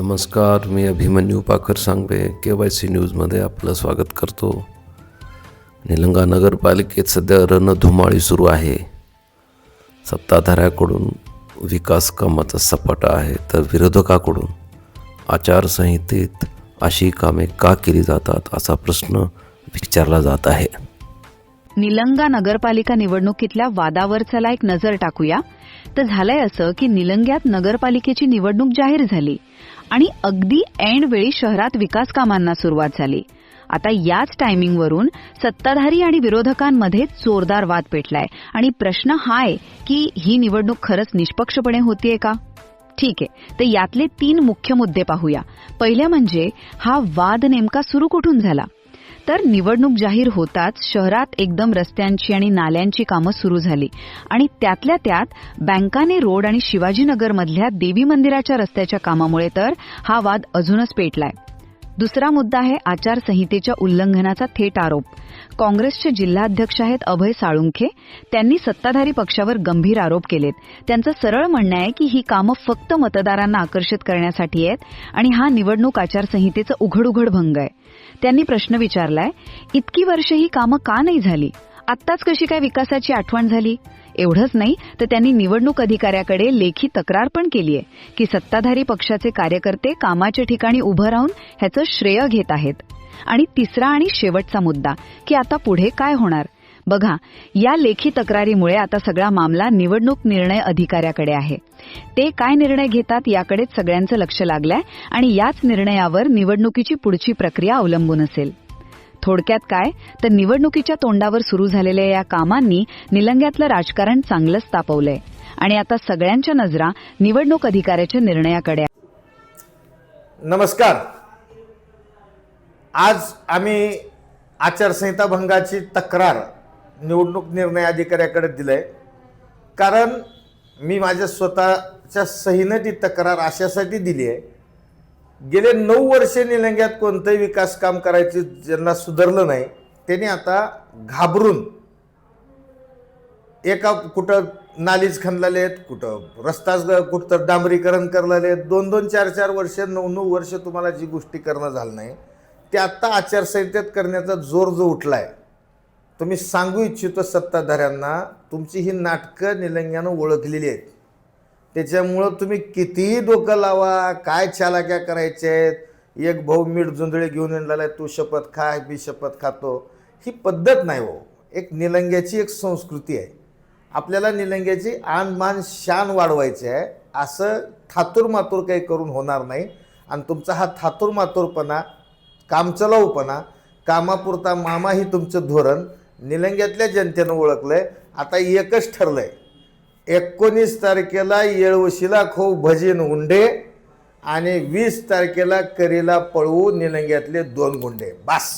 नमस्कार मी Abhimanyu Pakhar Sangve K Y C न्यूजमध्ये आपलं स्वागत करतो. निलंगा नगरपालिकेत सध्या रणधुमाळी सुरू आहे. सत्ताधाऱ्याकडून विकास कामाचा सपाटा आहे तर विरोधकाकडून आचारसंहितेत अशी कामे का केली जातात असा प्रश्न विचारला जात आहे. निलंगा नगरपालिका निवडणुकीतल्या वादावर चला एक नजर टाकूया. तर झालंय असं की निलंग्यात नगरपालिकेची निवडणूक जाहीर झाली आणि अगदी ऐन वेळी शहरात विकास कामांना सुरुवात झाली. आता याच टायमिंगवरून सत्ताधारी आणि विरोधकांमध्ये जोरदार वाद पेटलाय. आणि प्रश्न हा आहे की ही निवडणूक खरंच निष्पक्षपणे होतीये का? ठीक आहे तर यातले तीन मुख्य मुद्दे पाहूया. पहिल्या म्हणजे हा वाद नेमका सुरू कुठून झाला? तर निवडणूक जाहीर होताच शहरात एकदम रस्त्यांची आणि नाल्यांची कामं सुरू झाली. आणि त्यातल्या त्यात बँकाने रोड आणि शिवाजीनगरमधल्या देवी मंदिराच्या रस्त्याच्या कामामुळे तर हा वाद अजूनच पेटलाय. दुसरा मुद्दा आहे आचारसंहितेच्या उल्लंघनाचा थेट आरोप. काँग्रेसचे जिल्हाध्यक्ष आहेत अभय साळुंखे. त्यांनी सत्ताधारी पक्षावर गंभीर आरोप केलेत. त्यांचं सरळ म्हणणं आहे की ही कामं फक्त मतदारांना आकर्षित करण्यासाठी आहेत आणि हा निवडणूक आचारसंहितेचा उघड उघड भंग आहे. त्यांनी प्रश्न विचारलाय इतकी वर्ष ही कामं का नाही झाली? आत्ताच कशी काय विकासाची आठवण झाली? एवढंच नाही तर त्यांनी निवडणूक अधिकाऱ्याकडे लेखी तक्रार पण केली आहे की सत्ताधारी पक्षाचे कार्यकर्ते कामाच्या ठिकाणी उभं राहून ह्याचं श्रेय घेत आहेत. आणि तिसरा आणि शेवटचा मुद्दा की आता पुढे काय होणार? बघा या लेखी तक्रारीमुळे आता सगळा मामला निवडणूक निर्णय अधिकाऱ्याकडे आहे. ते काय निर्णय घेतात याकडेच सगळ्यांचं लक्ष लागलंय आणि याच निर्णयावर निवडणुकीची पुढची प्रक्रिया अवलंबून असेल. थोडक्यात काय? तर निवडणुकीच्या तोंडावर सुरू झालेल्या या कामांनी निलंग्यातलं राजकारण चांगलंच तापवलंय. आणि आता सगळ्यांच्या नजरा निवडणूक अधिकाऱ्याच्या निर्णयाकडे नमस्कार. आज आम्ही आचारसंहिता भंगाची तक्रार निवडणूक निर्णय अधिकाऱ्याकडे दिलंय. कारण मी माझ्या स्वतःच्या सहीनं ती तक्रार अशासाठी दिली आहे गेले नऊ वर्षे निलंग्यात कोणतंही विकास काम करायचे ज्यांना सुधारलं नाही त्यांनी आता घाबरून एका कुठं नालीच खणलेले आहेत कुठं रस्ताच कुठं तर डांबरीकरण करलेले आहेत. दोन दोन चार चार वर्ष नऊ नऊ वर्ष तुम्हाला जी गोष्टी करणं झालं नाही ते आत्ता आचारसंहितेत करण्याचा जोर जो उठला आहे तुम्ही सांगू इच्छितो सत्ताधाऱ्यांना तुमची ही नाटकं निलंग्यानं ओळखलेली आहेत. त्याच्यामुळं तुम्ही कितीही डोकं लावा काय चालाक्या करायच्या आहेत एक भाऊ मीठ जुंजळे घेऊन येणार आहे तू शपथ खा मी शपथ खातो. ही पद्धत नाही हो. एक निलंग्याची एक संस्कृती आहे. आपल्याला निलंग्याची आन मान शान वाढवायची आहे. असं थातुरमातूर काही करून होणार नाही. आणि तुमचा हा थातुरमातूरपणा कामचलाऊपणा कामापुरता मामा ही तुमचं धोरण निलंग्यातल्या जनतेनं ओळखलं आहे आता एकच ठरलं आहे एकोणीस तारखेला येळवशीला खो भजीन उंडे आणि वीस तारखेला करीला पळवू निलंग्यातले दोन गुंडे. बास.